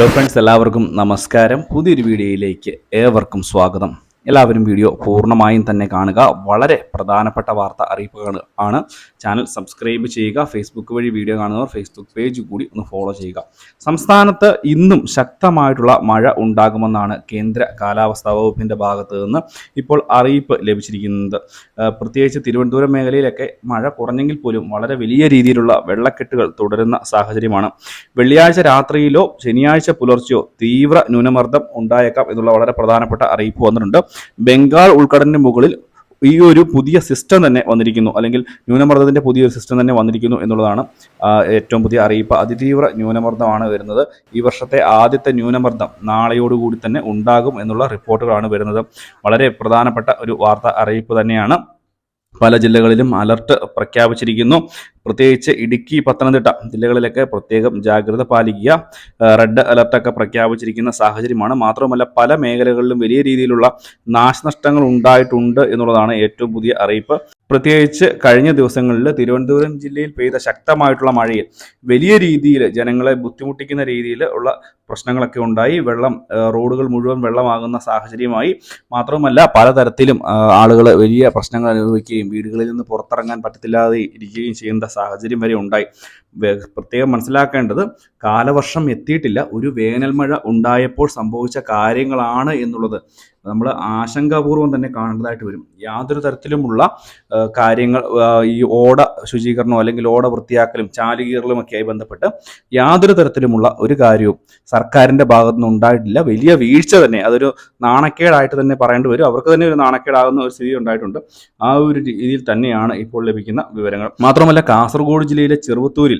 Hello friends എല്ലാവർക്കും നമസ്കാരം. പുതിയൊരു വീഡിയോയിലേക്ക് ഏവർക്കും സ്വാഗതം. എല്ലാവരും വീഡിയോ പൂർണമായും തന്നെ കാണുക. വളരെ പ്രധാനപ്പെട്ട വാർത്ത അറിയിപ്പുകൾ ആണ്. ചാനൽ സബ്സ്ക്രൈബ് ചെയ്യുക ഫേസ്ബുക്ക് വഴി വീഡിയോ കാണുന്നവർ ഫേസ്ബുക്ക് പേജ് കൂടി ഒന്ന് ഫോളോ ചെയ്യുക. സംസ്ഥാനത്ത് ഇന്നും ശക്തമായിട്ടുള്ള മഴ ഉണ്ടാകുമെന്നാണ് കേന്ദ്ര കാലാവസ്ഥാ വകുപ്പിന്റെ ഭാഗത്ത് നിന്ന് ഇപ്പോൾ അറിയിപ്പ് ലഭിച്ചിരിക്കുന്നത്. പ്രത്യേകിച്ച് തിരുവനന്തപുരം മേഖലയിലൊക്കെ മഴ കുറഞ്ഞെങ്കിൽ പോലും വളരെ വലിയ രീതിയിലുള്ള വെള്ളക്കെട്ടുകൾ തുടരുന്ന സാഹചര്യമാണ്. വെള്ളിയാഴ്ച രാത്രിയിലോ ശനിയാഴ്ച പുലർച്ചെയോ തീവ്ര ന്യൂനമർദ്ദം ഉണ്ടായേക്കാം എന്നുള്ള വളരെ പ്രധാനപ്പെട്ട അറിയിപ്പ് വന്നിട്ടുണ്ട്. ബംഗാൾ ഉൾക്കടലിന് മുകളിൽ ഈ ഒരു പുതിയ സിസ്റ്റം തന്നെ വന്നിരിക്കുന്നു. അല്ലെങ്കിൽ ന്യൂനമർദ്ദത്തിന്റെ പുതിയൊരു സിസ്റ്റം തന്നെ വന്നിരിക്കുന്നു എന്നുള്ളതാണ് ഏറ്റവും പുതിയ അറിയിപ്പ്. അതിതീവ്ര ന്യൂനമർദ്ദമാണ് വരുന്നത്. ഈ വർഷത്തെ ആദ്യത്തെ ന്യൂനമർദ്ദം നാളെയോടുകൂടി തന്നെ ഉണ്ടാകും എന്നുള്ള റിപ്പോർട്ടുകളാണ് വരുന്നത്. വളരെ പ്രധാനപ്പെട്ട ഒരു വാർത്ത അറിയിപ്പ് തന്നെയാണ്. പല ജില്ലകളിലും അലർട്ട് പ്രഖ്യാപിച്ചിരിക്കുന്നു. പ്രത്യേകിച്ച് ഇടുക്കി പത്തനംതിട്ട ജില്ലകളിലൊക്കെ പ്രത്യേകം ജാഗ്രത പാലിക്കുക. റെഡ് അലർട്ടൊക്കെ പ്രഖ്യാപിച്ചിരിക്കുന്ന സാഹചര്യമാണ്. മാത്രമല്ല പല മേഖലകളിലും വലിയ രീതിയിലുള്ള നാശനഷ്ടങ്ങൾ ഉണ്ടായിട്ടുണ്ട് എന്നുള്ളതാണ് ഏറ്റവും പുതിയ അറിയിപ്പ്. പ്രത്യേകിച്ച് കഴിഞ്ഞ ദിവസങ്ങളിൽ തിരുവനന്തപുരം ജില്ലയിൽ പെയ്ത ശക്തമായിട്ടുള്ള മഴയിൽ വലിയ രീതിയിൽ ജനങ്ങളെ ബുദ്ധിമുട്ടിക്കുന്ന രീതിയിൽ ഉള്ള പ്രശ്നങ്ങളൊക്കെ ഉണ്ടായി. വെള്ളം റോഡുകൾ മുഴുവൻ വെള്ളമാകുന്ന സാഹചര്യമായി മാത്രവുമല്ല പലതരത്തിലും ആളുകൾ വലിയ പ്രശ്നങ്ങൾ അനുഭവിക്കുകയും വീടുകളിൽ നിന്ന് പുറത്തിറങ്ങാൻ പറ്റത്തില്ലാതെ ഇരിക്കുകയും ചെയ്യുന്ന സാഹചര്യം വരെ ഉണ്ടായി. പ്രത്യേകം മനസ്സിലാക്കേണ്ടത് കാലവർഷം എത്തിയിട്ടില്ല. ഒരു വേനൽ മഴ ഉണ്ടായപ്പോൾ സംഭവിച്ച കാര്യങ്ങളാണ് എന്നുള്ളത്. നമ്മൾ ആശങ്കാപൂർവം തന്നെ കാണേണ്ടതായിട്ട് വരും. യാതൊരു തരത്തിലുമുള്ള കാര്യങ്ങൾ ഈ ഓട ശുചീകരണമോ അല്ലെങ്കിൽ ഓട വൃത്തിയാക്കലും ചാലുകീറലും ഒക്കെയായി ബന്ധപ്പെട്ട് യാതൊരു തരത്തിലുമുള്ള ഒരു കാര്യവും സർക്കാരിന്റെ ഭാഗത്തുനിന്ന് ഉണ്ടായിട്ടില്ല. വലിയ വീഴ്ച തന്നെ. അതൊരു നാണക്കേടായിട്ട് തന്നെ പറയേണ്ടി വരും. അവർക്ക് തന്നെ ഒരു നാണക്കേടാകുന്ന ഒരു സ്ഥിതി ഉണ്ടായിട്ടുണ്ട്. ആ ഒരു രീതിയിൽ തന്നെയാണ് ഇപ്പോൾ ലഭിക്കുന്ന വിവരങ്ങൾ. മാത്രമല്ല കാസർഗോഡ് ജില്ലയിലെ ചെറുവത്തൂരിൽ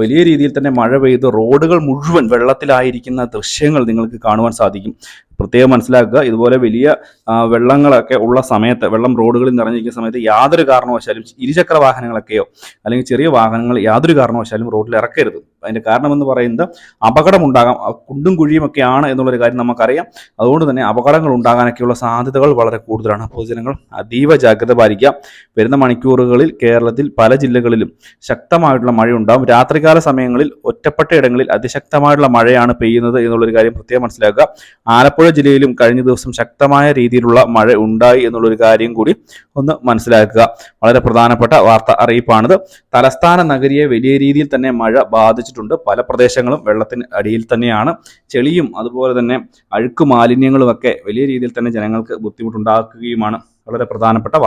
വലിയ രീതിയിൽ തന്നെ മഴ പെയ്ത് റോഡുകൾ മുഴുവൻ വെള്ളത്തിലായിരിക്കുന്ന ദൃശ്യങ്ങൾ നിങ്ങൾക്ക് കാണുവാൻ സാധിക്കും. പ്രത്യേകം മനസ്സിലാക്കുക ഇതുപോലെ വലിയ വെള്ളങ്ങളൊക്കെ ഉള്ള സമയത്ത് വെള്ളം റോഡുകളിൽ നിറഞ്ഞിരിക്കുന്ന സമയത്ത് യാതൊരു കാരണവശാലും ഇരുചക്ര വാഹനങ്ങളൊക്കെയോ അല്ലെങ്കിൽ ചെറിയ വാഹനങ്ങൾ യാതൊരു കാരണവശാലും റോഡിൽ ഇറക്കരുത്. അതിന്റെ കാരണമെന്ന് പറയുന്നത് അപകടം ഉണ്ടാകാം കുണ്ടും കുഴിയും ഒക്കെയാണ് എന്നുള്ളൊരു കാര്യം നമുക്കറിയാം. അതുകൊണ്ട് തന്നെ അപകടങ്ങൾ ഉണ്ടാകാനൊക്കെയുള്ള സാധ്യതകൾ വളരെ കൂടുതലാണ്. പൊതുജനങ്ങൾ അതീവ ജാഗ്രത പാലിക്കുക. വരുന്ന മണിക്കൂറുകളിൽ കേരളത്തിൽ പല ജില്ലകളിലും ശക്തമായിട്ടുള്ള മഴയുണ്ടാകും രാത്രികാല സമയങ്ങളിൽ ഒറ്റപ്പെട്ട ഇടങ്ങളിൽ അതിശക്തമായിട്ടുള്ള മഴയാണ് പെയ്യുന്നത് എന്നുള്ളൊരു കാര്യം പ്രത്യേകം മനസ്സിലാക്കുക. ആലപ്പുഴ ജില്ലയിലും കഴിഞ്ഞ ദിവസം ശക്തമായ രീതിയിലുള്ള മഴ ഉണ്ടായി എന്നുള്ളൊരു കാര്യം കൂടി ഒന്ന് മനസ്സിലാക്കുക. വളരെ പ്രധാനപ്പെട്ട വാർത്ത അറിയിപ്പാണിത്. തലസ്ഥാന നഗരിയെ വലിയ രീതിയിൽ തന്നെ മഴ ബാധിച്ചിട്ടുണ്ട്. പല പ്രദേശങ്ങളും വെള്ളത്തിന് അടിയിൽ തന്നെയാണ്. ചെളിയും അതുപോലെ തന്നെ അഴുക്ക് മാലിന്യങ്ങളും ഒക്കെ വലിയ രീതിയിൽ തന്നെ ജനങ്ങൾക്ക് ബുദ്ധിമുട്ടുണ്ടാക്കുകയുമാണ്. വളരെ പ്രധാനപ്പെട്ട വാർത്ത.